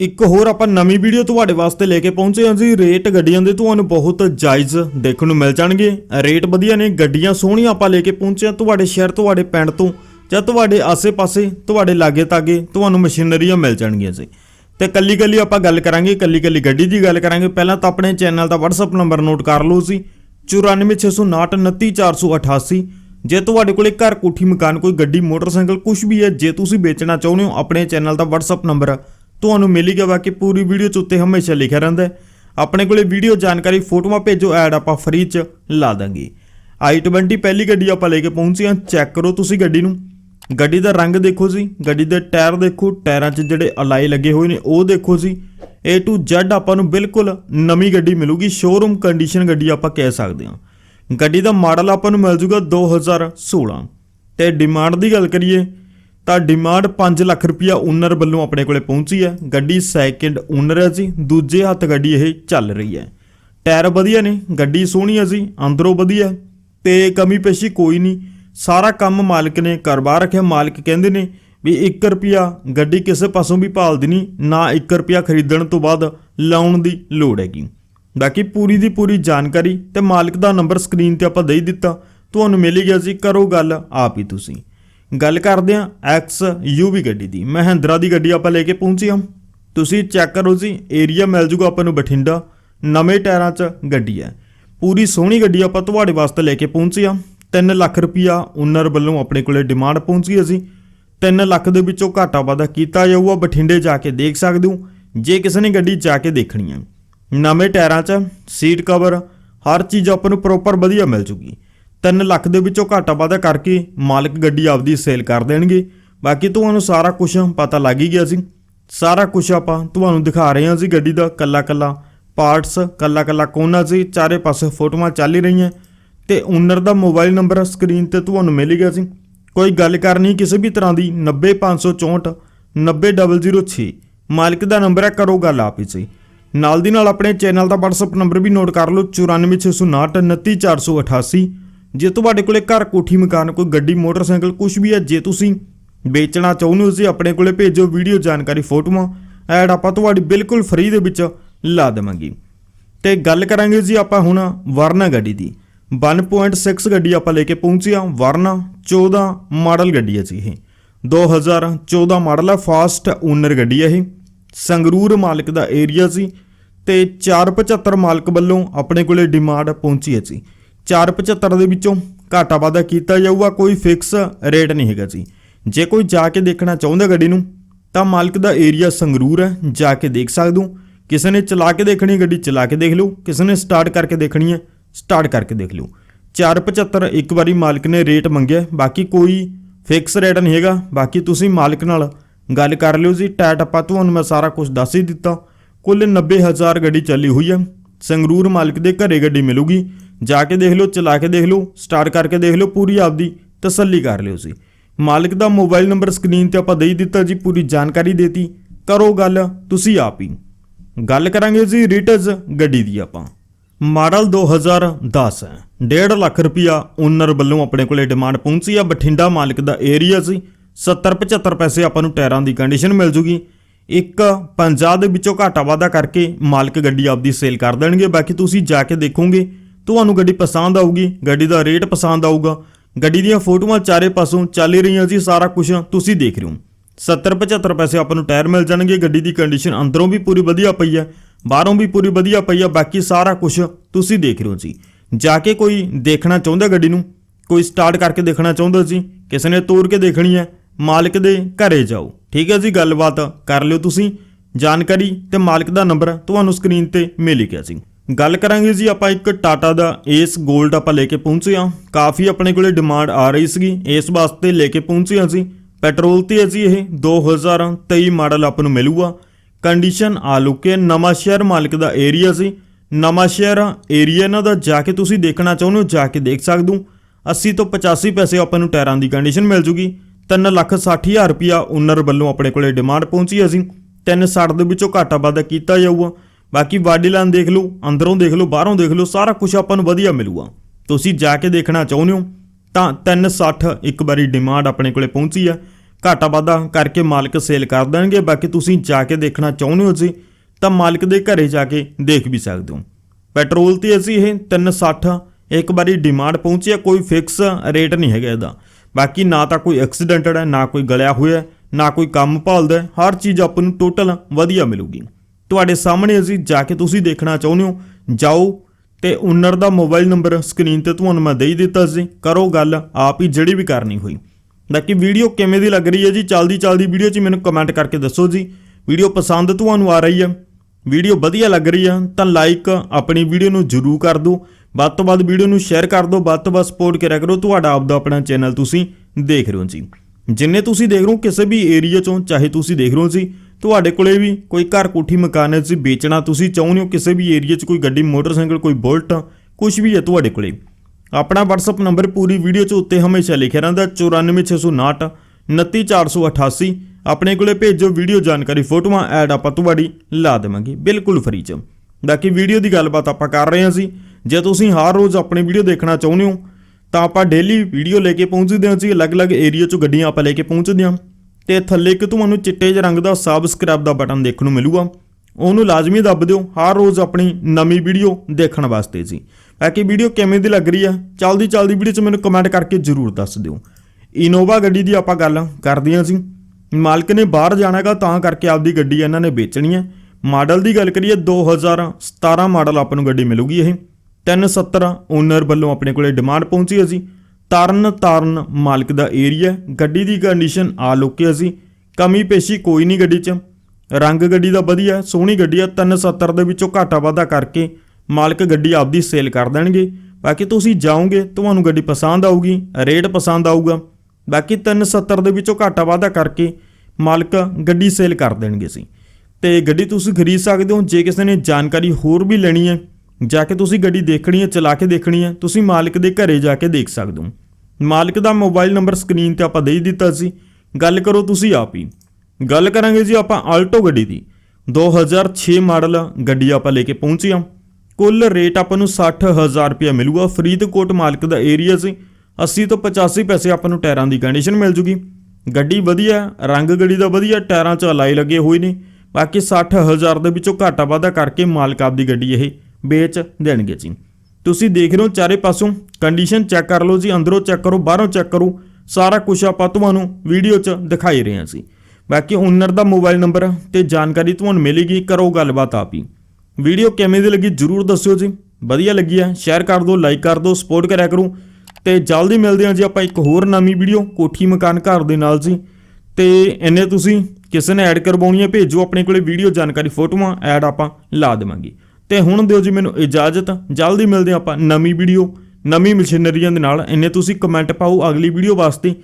ਇੱਕ ਹੋਰ ਆਪਾਂ ਨਵੀਂ ਵੀਡੀਓ ਤੁਹਾਡੇ ਵਾਸਤੇ ਲੈ ਕੇ ਪਹੁੰਚੇ ਹਾਂ ਜੀ। ਰੇਟ ਗੱਡੀਆਂ ਦੇ ਤੁਹਾਨੂੰ ਬਹੁਤ ਜਾਇਜ਼ ਦੇਖਣ ਨੂੰ ਮਿਲ ਜਾਣਗੇ। ਰੇਟ ਵਧੀਆ ਨੇ, ਗੱਡੀਆਂ ਸੋਹਣੀਆਂ ਆਪਾਂ ਲੈ ਕੇ ਪਹੁੰਚੇ ਹਾਂ। ਤੁਹਾਡੇ ਸ਼ਹਿਰ, ਤੁਹਾਡੇ ਪਿੰਡ ਤੋਂ ਜਾਂ ਤੁਹਾਡੇ ਆਸੇ-ਪਾਸੇ, ਤੁਹਾਡੇ ਲਾਗੇ-ਤਾਗੇ ਤੁਹਾਨੂੰ ਮਸ਼ੀਨਰੀਆਂ ਮਿਲ ਜਾਣਗੀਆਂ ਜੀ। ਤੇ ਕੱਲੀ ਕੱਲੀ ਆਪਾਂ ਗੱਲ ਕਰਾਂਗੇ ਕੱਲੀ ਕੱਲੀ ਗੱਡੀ ਦੀ ਗੱਲ ਕਰਾਂਗੇ। ਪਹਿਲਾਂ ਤਾਂ ਆਪਣੇ ਚੈਨਲ ਦਾ WhatsApp ਨੰਬਰ ਨੋਟ ਕਰ ਲਓ ਸੀ 9469299488 ਜੇ ਤੁਹਾਡੇ ਕੋਲੇ ਘਰ, ਕੋਠੀ, ਮਕਾਨ, ਕੋਈ ਗੱਡੀ, ਮੋਟਰਸਾਈਕਲ ਕੁਝ ਵੀ ਹੈ, ਜੇ ਤੁਸੀਂ ਵੇਚਣਾ ਚਾਹੁੰਦੇ ਹੋ, ਆਪਣੇ ਚੈਨਲ ਦਾ WhatsApp ਨੰਬਰ ਤੁਹਾਨੂੰ ਮਿਲ ਹੀ ਗਿਆ ਬਾਕੀ ਪੂਰੀ ਵੀਡੀਓ ਚ ਉੱਤੇ ਹਮੇਸ਼ਾ ਲਿਖਿਆ ਰਹਿੰਦਾ ਹੈ। ਆਪਣੇ ਕੋਲੇ ਵੀਡੀਓ ਜਾਣਕਾਰੀ, ਫੋਟੋਆਂ ਭੇਜੋ, ਐਡ ਆਪਾਂ ਫ੍ਰੀ ਚ ਲਾ ਦਾਂਗੇ। i20 ਪਹਿਲੀ ਗੱਡੀ ਆਪਾਂ ਲੈ ਕੇ ਪਹੁੰਚੇ ਹਾਂ। ਚੈੱਕ ਕਰੋ ਤੁਸੀਂ ਗੱਡੀ ਨੂੰ। ਗੱਡੀ ਦਾ ਰੰਗ ਦੇਖੋ ਜੀ। ਗੱਡੀ ਦੇ ਟਾਇਰ ਦੇਖੋ। ਟਾਇਰਾਂ 'ਚ ਜਿਹੜੇ ਅਲਾਈ ਲੱਗੇ ਹੋਏ ਨੇ, ਉਹ ਦੇਖੋ ਜੀ। A to Z ਆਪਾਂ ਨੂੰ ਬਿਲਕੁਲ ਨਵੀਂ ਗੱਡੀ ਮਿਲੂਗੀ। ਸ਼ੋਰੂਮ ਕੰਡੀਸ਼ਨ ਗੱਡੀ ਆਪਾਂ ਕਹਿ ਸਕਦੇ ਹਾਂ। ਗੱਡੀ ਦਾ ਮਾਡਲ ਆਪਾਂ ਨੂੰ ਮਿਲ ਜੂਗਾ 2016 ਤੇ ਡਿਮਾਂਡ ਦੀ ਗੱਲ ਕਰੀਏ ਤਾਂ ਡਿਮਾਂਡ 5 ਲੱਖ ਰੁਪਇਆ ਓਨਰ ਵੱਲੋਂ ਆਪਣੇ ਕੋਲੇ ਪਹੁੰਚੀ ਹੈ। ਗੱਡੀ ਸੈਕਿੰਡ ਓਨਰ ਹੈ ਜੀ। ਦੂਜੇ ਹੱਥ ਗੱਡੀ ਇਹ ਚੱਲ ਰਹੀ ਹੈ। ਟਾਇਰ ਵਧੀਆ ਨੇ, ਗੱਡੀ ਸੋਹਣੀ ਹੈ ਜੀ, ਅੰਦਰੋਂ ਵਧੀਆ ਤੇ ਕਮੀ ਪੇਸ਼ੀ ਕੋਈ ਨਹੀਂ। ਸਾਰਾ ਕੰਮ ਮਾਲਕ ਨੇ ਕਰਵਾ ਰੱਖਿਆ। ਮਾਲਕ ਕਹਿੰਦੇ ਨੇ ਵੀ 1 ਰੁਪਿਆ ਗੱਡੀ ਕਿਸੇ ਪਾਸੋਂ ਵੀ ਭਾਲਦੀ ਨਹੀਂ, ਨਾ 1 ਰੁਪਿਆ ਖਰੀਦਣ ਤੋਂ ਬਾਅਦ ਲਾਉਣ ਦੀ ਲੋੜ ਹੈਗੀ। ਬਾਕੀ ਪੂਰੀ ਦੀ ਪੂਰੀ ਜਾਣਕਾਰੀ ਤੇ ਮਾਲਕ ਦਾ ਨੰਬਰ ਸਕਰੀਨ ਤੇ ਆਪਾਂ ਦੇ ਦਿੱਤਾ। ਤੁਹਾਨੂੰ ਮਿਲ ਹੀ ਗਿਆ ਸੀ ਕਰੋ ਗੱਲ ਆਪ ਹੀ ਤੁਸੀਂ। ਗੱਲ ਕਰਦੇ ਹਾਂ ਐਕਸ ਯੂਵੀ ਗੱਡੀ ਦੀ। ਮਹਿੰਦਰਾ ਦੀ ਗੱਡੀ ਆਪਾਂ ਲੈ ਕੇ ਪਹੁੰਚੇ ਹਾਂ। ਤੁਸੀਂ ਚੈੱਕ ਕਰੋ ਜੀ ਏਰੀਆ ਮਿਲ ਜੂਗਾ ਆਪਾਂ ਨੂੰ ਬਠਿੰਡਾ। ਨਵੇਂ ਟਾਇਰਾਂ 'ਚ ਗੱਡੀ ਹੈ। ਪੂਰੀ ਸੋਹਣੀ ਗੱਡੀ ਆਪਾਂ ਤੁਹਾਡੇ ਵਾਸਤੇ ਲੈ ਕੇ ਪਹੁੰਚੇ ਹਾਂ। 3 ਲੱਖ ਰੁਪਿਆ ਓਨਰ ਵੱਲੋਂ ਆਪਣੇ ਕੋਲੇ ਡਿਮਾਂਡ ਪਹੁੰਚੀ ਅਸੀਂ 3 ਲੱਖ ਦੇ ਵਿੱਚੋਂ ਘਾਟਾ ਵਾਧਾ ਕੀਤਾ ਜਾਊਗਾ, ਬਠਿੰਡੇ ਜਾ ਕੇ ਦੇਖ ਸਕਦੇ ਹੋ। ਜੇ ਕਿਸੇ ਨੇ ਗੱਡੀ ਜਾ ਕੇ ਦੇਖਣੀ ਹੈ। ਨਵੇਂ ਟਾਇਰਾਂ 'ਚ ਸੀਟ ਕਵਰ ਹਰ ਚੀਜ਼ ਆਪਾਂ ਨੂੰ ਪ੍ਰੋਪਰ ਵਧੀਆ ਮਿਲ ਜੂਗੀ। 3 ਲੱਖ ਦੇ ਵਿੱਚੋਂ ਘਾਟਾ ਵਾਧਾ ਕਰਕੇ ਮਾਲਕ ਗੱਡੀ ਆਪਦੀ ਸੇਲ ਕਰ ਦੇਣਗੇ। ਬਾਕੀ ਤੁਹਾਨੂੰ ਸਾਰਾ ਕੁਝ ਪਤਾ ਲੱਗ ਹੀ ਗਿਆ ਸੀ। ਸਾਰਾ ਕੁਝ ਆਪਾਂ ਤੁਹਾਨੂੰ ਦਿਖਾ ਰਹੇ ਹਾਂ ਜੀ ਗੱਡੀ ਦਾ ਕੱਲਾ ਕੱਲਾ ਪਾਰਟਸ ਕੱਲਾ ਕੱਲਾ ਕੋਨਾ ਸੀ ਚਾਰੇ ਪਾਸੇ ਫੋਟੋਆਂ ਚੱਲ ਹੀ ਰਹੀਆਂ। ਤੇ ਓਨਰ ਦਾ ਮੋਬਾਈਲ ਨੰਬਰ ਸਕਰੀਨ ਤੇ ਤੁਹਾਨੂੰ ਮਿਲ ਹੀ ਗਿਆ ਸੀ। ਕੋਈ ਗੱਲ ਕਰਨੀ ਕਿਸੇ ਵੀ ਤਰ੍ਹਾਂ ਦੀ 90564 90006 ਮਾਲਕ ਦਾ ਨੰਬਰ ਹੈ, ਕਰੋ ਗੱਲ ਆਪ ਹੀ ਸਹੀ। ਨਾਲ ਦੀ ਨਾਲ ਆਪਣੇ ਚੈਨਲ ਦਾ WhatsApp ਨੰਬਰ ਵੀ ਨੋਟ ਕਰ ਲਓ 9469 29488 ਜੇ ਤੁਹਾਡੇ ਕੋਲੇ ਘਰ ਕੋਠੀ, ਮਕਾਨ, ਕੋਈ ਗੱਡੀ, ਮੋਟਰਸਾਈਕਲ ਕੁਝ ਵੀ ਹੈ, ਜੇ ਤੁਸੀਂ ਵੇਚਣਾ ਚਾਹੁੰਦੇ ਹੋ, ਤੁਸੀਂ ਆਪਣੇ ਕੋਲੇ ਭੇਜੋ ਵੀਡੀਓ ਜਾਣਕਾਰੀ ਫੋਟੋਆਂ। ਐਡ ਆਪਾਂ ਤੁਹਾਡੀ ਬਿਲਕੁਲ ਫ੍ਰੀ ਦੇ ਵਿੱਚ ਲਾ ਦੇਵਾਂਗੇ। ਤੇ ਗੱਲ ਕਰਾਂਗੇ ਜੀ ਆਪਾਂ ਹੁਣ ਵਰਨਾ ਗੱਡੀ ਦੀ। 1.6 ਗੱਡੀ ਆਪਾਂ ਲੈ ਕੇ ਪਹੁੰਚੇ ਹਾਂ, ਵਰਨਾ 14 ਮਾਡਲ ਗੱਡੀ ਹੈ ਜੀ ਇਹ। 2014 ਮਾਡਲ ਹੈ ਫਾਸਟ ਓਨਰ ਗੱਡੀ ਹੈ ਇਹ। ਸੰਗਰੂਰ ਮਾਲਕ ਦਾ ਏਰੀਆ ਸੀ ਤੇ 475 ਮਾਲਕ ਵੱਲੋਂ ਆਪਣੇ ਕੋਲੇ ਡਿਮਾਂਡ ਪਹੁੰਚੀ ਹੈ ਜੀ। 475 ਦੇ ਵਿੱਚੋਂ ਘਾਟਾ ਵਾਧਾ ਕੀਤਾ ਜਾਊਗਾ, ਕੋਈ ਫਿਕਸ ਰੇਟ ਨਹੀਂ ਹੈਗਾ ਜੀ। ਜੇ ਕੋਈ ਜਾ ਕੇ ਦੇਖਣਾ ਚਾਹੁੰਦਾ ਗੱਡੀ ਨੂੰ, ਤਾਂ ਮਾਲਕ ਦਾ ਏਰੀਆ ਸੰਗਰੂਰ ਹੈ, ਜਾ ਕੇ ਦੇਖ ਸਕਦੇ ਹੋ। ਕਿਸੇ ਨੇ ਚਲਾ ਕੇ ਦੇਖਣੀ ਗੱਡੀ ਚਲਾ ਕੇ ਦੇਖ ਲਓ। ਕਿਸੇ ਨੇ ਸਟਾਰਟ ਕਰਕੇ ਦੇਖਣੀ ਹੈ ਸਟਾਰਟ ਕਰਕੇ ਦੇਖ ਲਓ। 475 ਇੱਕ ਵਾਰੀ ਮਾਲਕ ਨੇ ਰੇਟ ਮੰਗਿਆ ਬਾਕੀ ਕੋਈ ਫਿਕਸ ਰੇਟ ਨਹੀਂ ਹੈਗਾ। ਬਾਕੀ ਤੁਸੀਂ ਮਾਲਕ ਨਾਲ ਗੱਲ ਕਰ ਲਿਓ ਜੀ। ਟੈਟ ਆਪਾਂ ਤੁਹਾਨੂੰ ਮੈਂ ਸਾਰਾ ਕੁਝ ਦੱਸ ਹੀ ਦਿੱਤਾ। ਕੁੱਲ 90000 ਗੱਡੀ ਚੱਲੀ ਹੋਈ ਹੈ। ਸੰਗਰੂਰ ਮਾਲਕ ਦੇ ਘਰੇ ਗੱਡੀ ਮਿਲੂਗੀ। ਜਾ ਕੇ ਦੇਖ ਲਓ, ਚਲਾ ਕੇ ਦੇਖ ਲਓ ਸਟਾਰਟ ਕਰਕੇ ਦੇਖ ਲਓ ਪੂਰੀ ਆਪਦੀ ਤਸੱਲੀ ਕਰ ਲਿਓ ਜੀ ਮਾਲਕ ਦਾ ਮੋਬਾਈਲ ਨੰਬਰ ਸਕਰੀਨ ਤੇ ਆਪਾਂ ਦੇ ਦਿੱਤਾ ਜੀ, ਪੂਰੀ ਜਾਣਕਾਰੀ ਦੇਤੀ। ਕਰੋ ਗੱਲ, ਤੁਸੀਂ ਆਪ ਹੀ। ਗੱਲ ਕਰਾਂਗੇ ਜੀ ਰੀਟਸ ਗੱਡੀ ਦੀ ਆਪਾਂ। ਮਾਡਲ 2010 ਹੈ। 1.5 ਲੱਖ ਰੁਪਿਆ ਓਨਰ ਵੱਲੋਂ ਆਪਣੇ ਕੋਲੇ ਡਿਮਾਂਡ ਪਹੁੰਚੀ ਆ। ਬਠਿੰਡਾ ਮਾਲਕ ਦਾ ਏਰੀਆ ਸੀ। 70 75 ਪੈਸੇ ਆਪਾਂ ਨੂੰ ਟਾਇਰਾਂ ਦੀ ਕੰਡੀਸ਼ਨ ਮਿਲ ਜੂਗੀ। ਇੱਕ 50 ਦੇ ਵਿੱਚੋਂ ਘਾਟਾ ਵਾਧਾ ਕਰਕੇ ਮਾਲਕ ਗੱਡੀ ਆਪਦੀ ਸੇਲ ਕਰ ਦੇਣਗੇ। ਬਾਕੀ ਤੁਸੀਂ ਜਾ ਕੇ ਦੇਖੋਗੇ। ਤੁਹਾਨੂੰ ਗੱਡੀ ਪਸੰਦ ਆਊਗੀ, ਗੱਡੀ ਦਾ ਰੇਟ ਪਸੰਦ ਆਊਗਾ। ਗੱਡੀ ਦੀਆਂ ਫੋਟੋਆਂ ਚਾਰੇ ਪਾਸੋਂ ਚੱਲ ਰਹੀਆਂ ਜੀ ਸਾਰਾ ਕੁਝ ਤੁਸੀਂ ਦੇਖ ਰਹੇ ਹੋ। 70 75 ਪੈਸੇ ਆਪਾਂ ਨੂੰ ਟਾਇਰ ਮਿਲ ਜਾਣਗੇ, ਗੱਡੀ ਦੀ ਕੰਡੀਸ਼ਨ ਅੰਦਰੋਂ ਵੀ ਪੂਰੀ ਵਧੀਆ ਪਈ ਹੈ, ਬਾਹਰੋਂ ਵੀ ਪੂਰੀ ਵਧੀਆ ਪਈ ਹੈ, ਬਾਕੀ ਸਾਰਾ ਕੁਝ ਤੁਸੀਂ ਦੇਖ ਰਹੇ ਹੋ ਜੀ। ਜਾ ਕੇ ਕੋਈ ਦੇਖਣਾ ਚਾਹੁੰਦਾ ਗੱਡੀ ਨੂੰ, ਕੋਈ ਸਟਾਰਟ ਕਰਕੇ ਦੇਖਣਾ ਚਾਹੁੰਦਾ ਜੀ ਕਿਸੇ ਨੇ ਤੋੜ ਕੇ ਦੇਖਣੀ ਹੈ, ਮਾਲਕ ਦੇ ਘਰੇ ਜਾਓ। ਠੀਕ ਹੈ ਜੀ, ਗੱਲਬਾਤ ਕਰ ਲਿਓ ਤੁਸੀਂ, ਜਾਣਕਾਰੀ ਤੇ ਮਾਲਕ ਦਾ ਨੰਬਰ ਤੁਹਾਨੂੰ ਸਕਰੀਨ ਤੇ ਮਿਲ ਹੀ ਗਿਆ ਜੀ ਗੱਲ ਕਰਾਂਗੇ ਜੀ ਆਪਾਂ ਇੱਕ ਟਾਟਾ ਦਾ ਏਸ 골ਡ ਆਪਾਂ ਲੈ ਕੇ ਪਹੁੰਚੇ ਹਾਂ। ਕਾਫੀ ਆਪਣੇ ਕੋਲੇ ਡਿਮਾਂਡ ਆ ਰਹੀ ਸੀਗੀ। ਇਸ ਵਾਸਤੇ ਲੈ ਕੇ ਪਹੁੰਚੇ ਹਾਂ ਜੀ। ਪੈਟਰੋਲ ਤੇ ਹੈ ਜੀ ਇਹ 2023 ਮਾਡਲ ਆਪਾਂ ਨੂੰ ਮਿਲੂਗਾ। ਕੰਡੀਸ਼ਨ ਆ ਲੁਕੇ ਨਵਾਂ ਸ਼ਹਿਰ ਮਾਲਕ ਦਾ ਏਰੀਆ ਸੀ ਨਵਾਂ ਸ਼ਹਿਰ ਏਰੀਆ ਇਹਨਾਂ ਦਾ ਜਾ ਕੇ ਤੁਸੀਂ ਦੇਖਣਾ ਚਾਹੁੰਦੇ ਹੋ, ਜਾ ਕੇ ਦੇਖ ਸਕਦੇ ਹੋ। 80 ਤੋਂ 85 ਪੈਸੇ ਆਪਾਂ ਨੂੰ ਟਾਇਰਾਂ ਦੀ ਕੰਡੀਸ਼ਨ ਮਿਲ ਜੂਗੀ। 3 ਲੱਖ 60 ਹਜ਼ਾਰ ਰੁਪਿਆ ਓਨਰ ਵੱਲੋਂ ਆਪਣੇ ਕੋਲੇ ਡਿਮਾਂਡ ਪਹੁੰਚੀ ਅਸੀਂ 360 ਦੇ ਵਿੱਚੋਂ ਘਾਟਾ ਵਾਧਾ ਕੀਤਾ ਜਾਊਗਾ। ਬਾਕੀ ਬਾਡੀ ਲਾਈਨ ਦੇਖ ਲਓ, ਅੰਦਰੋਂ ਦੇਖ ਲਓ, ਬਾਹਰੋਂ ਦੇਖ ਲਓ, ਸਾਰਾ ਕੁਝ ਆਪਾਂ ਨੂੰ ਵਧੀਆ ਮਿਲੂਗਾ। ਤੁਸੀਂ ਜਾ ਕੇ ਦੇਖਣਾ ਚਾਹੁੰਦੇ ਹੋ, ਤਾਂ 360 ਇੱਕ ਵਾਰੀ ਡਿਮਾਂਡ ਆਪਣੇ ਕੋਲੇ ਪਹੁੰਚੀ ਆ। ਘਾਟਾ ਵਾਧਾ ਕਰਕੇ ਮਾਲਕ ਸੇਲ ਕਰ ਦੇਣਗੇ, ਬਾਕੀ ਤੁਸੀਂ ਜਾ ਕੇ ਦੇਖਣਾ ਚਾਹੁੰਦੇ ਹੋ ਜੀ, ਤਾਂ ਮਾਲਕ ਦੇ ਘਰੇ ਜਾ ਕੇ ਦੇਖ ਵੀ ਸਕਦੇ ਹੋ। ਪੈਟਰੋਲ ਤੇ ਅਸੀਂ ਇਹ 360 ਇੱਕ ਵਾਰੀ ਡਿਮਾਂਡ ਪਹੁੰਚੀ ਹੈ ਕੋਈ ਫਿਕਸ ਰੇਟ ਨਹੀਂ ਹੈਗਾ ਇਹਦਾ। ਬਾਕੀ ਨਾ ਤਾਂ ਕੋਈ ਐਕਸੀਡੈਂਟਡ ਹੈ, ਨਾ ਕੋਈ ਗਲਿਆ ਹੋਇਆ ਨਾ ਕੋਈ ਕੰਮ ਭਾਲਦਾ ਹਰ ਚੀਜ਼ ਆਪਾਂ ਨੂੰ ਟੋਟਲ ਵਧੀਆ ਮਿਲੂਗੀ। ਤੁਹਾਡੇ ਸਾਹਮਣੇ ਅਸੀਂ ਜਾ ਕੇ ਤੁਸੀਂ ਦੇਖਣਾ ਚਾਹੁੰਦੇ ਹੋ। ਜਾਓ ਤੇ ਓਨਰ ਦਾ ਮੋਬਾਈਲ ਨੰਬਰ ਸਕਰੀਨ ਤੇ ਤੁਹਾਨੂੰ ਮੈਂ ਦੇ ਹੀ ਦਿੱਤਾ ਸੀ। ਕਰੋ ਗੱਲ, ਆਪ ਹੀ ਜਿਹੜੀ ਵੀ ਕਰਨੀ ਹੋਈ। ਬਾਕੀ ਵੀਡੀਓ ਕਿਵੇਂ ਦੀ ਲੱਗ ਰਹੀ ਹੈ ਜੀ, ਚੱਲਦੀ ਚੱਲਦੀ ਵੀਡੀਓ 'ਚ ਮੈਨੂੰ ਕਮੈਂਟ ਕਰਕੇ ਦੱਸੋ ਜੀ। ਵੀਡੀਓ ਪਸੰਦ ਤੁਹਾਨੂੰ ਆ ਰਹੀ ਹੈ। ਵੀਡੀਓ ਵਧੀਆ ਲੱਗ ਰਹੀ ਹੈ, ਤਾਂ ਲਾਈਕ ਆਪਣੀ ਵੀਡੀਓ ਨੂੰ ਜਰੂਰ ਕਰ ਦਿਓ। ਵੱਧ ਤੋਂ ਵੱਧ ਵੀਡੀਓ ਨੂੰ ਸ਼ੇਅਰ ਕਰ ਦਿਓ, ਵੱਧ ਤੋਂ ਵੱਧ ਸਪੋਰਟ ਕਰਿਆ ਕਰੋ। ਤੁਹਾਡਾ ਆਪਦਾ ਆਪਣਾ ਚੈਨਲ ਤੁਸੀਂ ਦੇਖ ਰਹੇ ਹੋ ਜੀ। ਜਿੰਨੇ ਤੁਸੀਂ ਦੇਖ ਰਹੇ ਹੋ, ਕਿਸੇ ਵੀ ਏਰੀਆ ਚੋਂ, ਚਾਹੇ ਤੁਸੀਂ ਦੇਖ ਰਹੇ ਹੋ ਜੀ ਤੁਹਾਡੇ ਕੋਲੇ ਵੀ ਕੋਈ ਘਰ ਕੋਠੀ ਮਕਾਨ ਹੈ, ਤੁਸੀਂ ਵੇਚਣਾ, ਤੁਸੀਂ ਚਾਹੁੰਦੇ ਹੋ ਕਿਸੇ ਵੀ ਏਰੀਆ 'ਚ ਕੋਈ ਗੱਡੀ, ਮੋਟਰਸਾਈਕਲ, ਕੋਈ ਬੁਲਟ ਕੁਝ ਵੀ ਹੈ ਤੁਹਾਡੇ ਕੋਲੇ। ਆਪਣਾ WhatsApp ਨੰਬਰ ਪੂਰੀ ਵੀਡੀਓ 'ਚ ਉੱਤੇ ਹਮੇਸ਼ਾ ਲਿਖਿਆ ਰਹਿੰਦਾ 94659 29488 ਆਪਣੇ ਕੋਲੇ ਭੇਜੋ ਵੀਡੀਓ ਜਾਣਕਾਰੀ, ਫੋਟੋਆਂ ਐਡ ਆਪਾਂ ਤੁਹਾਡੀ ਲਾ ਦੇਵਾਂਗੇ, ਬਿਲਕੁਲ ਫ੍ਰੀ 'ਚ। ਬਾਕੀ ਵੀਡੀਓ ਦੀ ਗੱਲਬਾਤ ਆਪਾਂ ਕਰ ਰਹੇ ਹਾਂ ਸੀ ਜੇ ਤੁਸੀਂ ਹਰ ਰੋਜ਼ ਆਪਣੀ ਵੀਡੀਓ ਦੇਖਣਾ ਚਾਹੁੰਦੇ ਹੋ, ਤਾਂ ਆਪਾਂ ਡੇਲੀ ਵੀਡੀਓ ਲੈ ਕੇ ਪਹੁੰਚਦੇ ਹਾਂ ਜੀ, ਅਲੱਗ-ਅਲੱਗ ਏਰੀਆ 'ਚੋਂ ਗੱਡੀਆਂ ਆਪਾਂ ਲੈ ਕੇ ਪਹੁੰਚਦੇ ਹਾਂ। ਤੇ ਥੱਲੇ ਇੱਕ ਤੁਹਾਨੂੰ ਚਿੱਟੇ ਜਿਹੇ ਰੰਗ ਦਾ ਸਬਸਕ੍ਰਾਈਬ ਦਾ ਬਟਨ ਦੇਖਣ ਨੂੰ ਮਿਲੂਗਾ। ਉਹਨੂੰ ਲਾਜ਼ਮੀ ਦੱਬ ਦਿਓ। ਹਰ ਰੋਜ਼ ਆਪਣੀ ਨਵੀਂ ਵੀਡੀਓ ਦੇਖਣ ਵਾਸਤੇ ਜੀ। ਬਾਕੀ ਵੀਡੀਓ ਕਿਵੇਂ ਦੀ ਲੱਗ ਰਹੀ ਆ ਚਲਦੀ ਚਲਦੀ ਵੀਡੀਓ 'ਚ ਮੈਨੂੰ ਕਮੈਂਟ ਕਰਕੇ ਜ਼ਰੂਰ ਦੱਸ ਦਿਓ। ਇਨੋਵਾ ਗੱਡੀ ਦੀ ਆਪਾਂ ਗੱਲ ਕਰਦੇ ਹਾਂ ਜੀ ਮਾਲਕ ਨੇ ਬਾਹਰ ਜਾਣਾਗਾ ਤਾਂ ਕਰਕੇ ਆਪਦੀ ਗੱਡੀ ਇਹਨਾਂ ਨੇ ਵੇਚਣੀ ਹੈ। ਮਾਡਲ ਦੀ ਗੱਲ ਕਰੀਏ 2017 ਮਾਡਲ ਆਪਾਂ ਨੂੰ ਗੱਡੀ ਮਿਲੂਗੀ ਇਹ। 370 ਓਨਰ ਵੱਲੋਂ ਆਪਣੇ ਕੋਲੇ ਡਿਮਾਂਡ ਪਹੁੰਚੀ ਹੈ ਜੀ। ਤਰਨ ਤਾਰਨ ਮਾਲਕ ਦਾ ਏਰੀਆ ਗੱਡੀ ਦੀ ਕੰਡੀਸ਼ਨ ਆ ਲੋਕੇ ਸੀ। ਕਮੀ ਪੇਸ਼ੀ ਕੋਈ ਨਹੀਂ ਗੱਡੀ 'ਚ। ਰੰਗ ਗੱਡੀ ਦਾ ਵਧੀਆ ਸੋਹਣੀ ਗੱਡੀ ਆ 370 ਦੇ ਵਿੱਚੋਂ ਘਾਟਾ ਵਾਧਾ ਕਰਕੇ ਮਾਲਕ ਗੱਡੀ ਆਪਦੀ ਸੇਲ ਕਰ ਦੇਣਗੇ। ਬਾਕੀ ਤੁਸੀਂ ਜਾਓਗੇ, ਤੁਹਾਨੂੰ ਗੱਡੀ ਪਸੰਦ ਆਊਗੀ ਰੇਟ ਪਸੰਦ ਆਊਗਾ। ਬਾਕੀ 370 ਦੇ ਵਿੱਚੋਂ ਘਾਟਾ ਵਾਧਾ ਕਰਕੇ ਮਾਲਕ ਗੱਡੀ ਸੇਲ ਕਰ ਦੇਣਗੇ ਸੀ। ਤੇ ਗੱਡੀ ਤੁਸੀਂ ਖਰੀਦ ਸਕਦੇ ਹੋ। ਜੇ ਕਿਸੇ ਨੇ ਜਾਣਕਾਰੀ ਹੋਰ ਵੀ ਲੈਣੀ ਹੈ ਜਾ ਕੇ ਤੁਸੀਂ ਗੱਡੀ ਦੇਖਣੀ ਹੈ, ਚਲਾ ਕੇ ਦੇਖਣੀ ਹੈ, ਤੁਸੀਂ ਮਾਲਕ ਦੇ ਘਰੇ ਜਾ ਕੇ ਦੇਖ ਸਕਦੇ ਹੋ। ਮਾਲਕ ਦਾ ਮੋਬਾਈਲ ਨੰਬਰ ਸਕਰੀਨ ਤੇ ਆਪਾਂ ਦੇ ਦਿੱਤਾ ਸੀ। ਗੱਲ ਕਰੋ ਤੁਸੀਂ ਆਪ ਹੀ। ਗੱਲ ਕਰਾਂਗੇ ਜੀ ਆਪਾਂ ਆਲਟੋ ਗੱਡੀ ਦੀ। 2006 ਮਾਡਲ ਗੱਡੀ ਆਪਾਂ ਲੈ ਕੇ ਪਹੁੰਚੇ ਹਾਂ। ਕੁੱਲ ਰੇਟ ਆਪਾਂ ਨੂੰ 60000 ਰੁਪਏ ਮਿਲੂਗਾ। ਫਰੀਦਕੋਟ ਮਾਲਕ ਦਾ ਏਰੀਆ ਸੀ। 80 ਤੋਂ 85 ਪੈਸੇ ਆਪਾਂ ਨੂੰ ਟਾਇਰਾਂ ਦੀ ਕੰਡੀਸ਼ਨ ਮਿਲ ਜੂਗੀ। ਗੱਡੀ ਵਧੀਆ, ਰੰਗ ਗੱਡੀ ਦਾ ਵਧੀਆ, ਟਾਇਰਾਂ 'ਚ ਅਲਾਈ ਲੱਗੇ ਹੋਏ ਨੇ। ਬਾਕੀ 60000 ਦੇ ਵਿੱਚੋਂ ਘਾਟਾ ਵਾਧਾ ਕਰਕੇ ਮਾਲਕ ਆਪਦੀ ਗੱਡੀ ਇਹ ਵੇਚ ਦੇਣਗੇ ਜੀ। ਤੁਸੀਂ ਦੇਖ ਰਹੇ ਹੋ ਚਾਰੇ ਪਾਸੋਂ ਕੰਡੀਸ਼ਨ ਚੈੱਕ ਕਰ ਲਓ ਜੀ, ਅੰਦਰੋਂ ਚੈੱਕ ਕਰੋ, ਬਾਹਰੋਂ ਚੈੱਕ ਕਰੋ, ਸਾਰਾ ਕੁਝ ਆਪਾਂ ਤੁਹਾਨੂੰ ਵੀਡੀਓ 'ਚ ਦਿਖਾਈ ਰਹੇ ਹਾਂ ਜੀ। ਬਾਕੀ ਓਨਰ ਦਾ ਮੋਬਾਈਲ ਨੰਬਰ ਤੇ ਜਾਣਕਾਰੀ ਤੁਹਾਨੂੰ ਮਿਲੇਗੀ, ਕਰੋ ਗੱਲਬਾਤ ਆਪ ਹੀ। ਵੀਡੀਓ ਕਿਵੇਂ ਦੀ ਲੱਗੀ ਜਰੂਰ ਦੱਸਿਓ ਜੀ। ਵਧੀਆ ਲੱਗੀ ਹੈ ਸ਼ੇਅਰ ਕਰ ਦਿਓ ਲਾਈਕ ਕਰ ਦਿਓ ਸਪੋਰਟ ਕਰਿਆ ਕਰੋ। ਤੇ ਜਲਦੀ ਮਿਲਦੇ ਹਾਂ ਜੀ ਆਪਾਂ ਇੱਕ ਹੋਰ ਨਵੀਂ ਵੀਡੀਓ ਕੋਠੀ ਮਕਾਨ ਘਰ ਦੇ ਨਾਲ ਜੀ। ਤੇ ਇਹਨੇ ਤੁਸੀਂ ਕਿਸੇ ਨੇ ਐਡ ਕਰਵਾਉਣੀ ਹੈ, ਭੇਜੋ, ਆਪਣੇ ਕੋਲੇ ਵੀਡੀਓ ਜਾਣਕਾਰੀ, ਫੋਟੋਆਂ ਐਡ ਆਪਾਂ ਲਾ ਦੇਵਾਂਗੇ। ਤੇ ਹੁਣ ਦਿਓ ਜੀ ਮੈਨੂੰ ਇਜਾਜ਼ਤ। ਜਲਦੀ ਮਿਲਦੇ ਹਾਂ ਆਪਾਂ ਨਵੀਂ ਵੀਡੀਓ, ਨਵੀਂ ਮਸ਼ੀਨਰੀਆਂ ਦੇ ਨਾਲ। ਇੰਨੇ ਤੁਸੀਂ ਕਮੈਂਟ ਪਾਓ, ਅਗਲੀ ਵੀਡੀਓ ਵਾਸਤੇ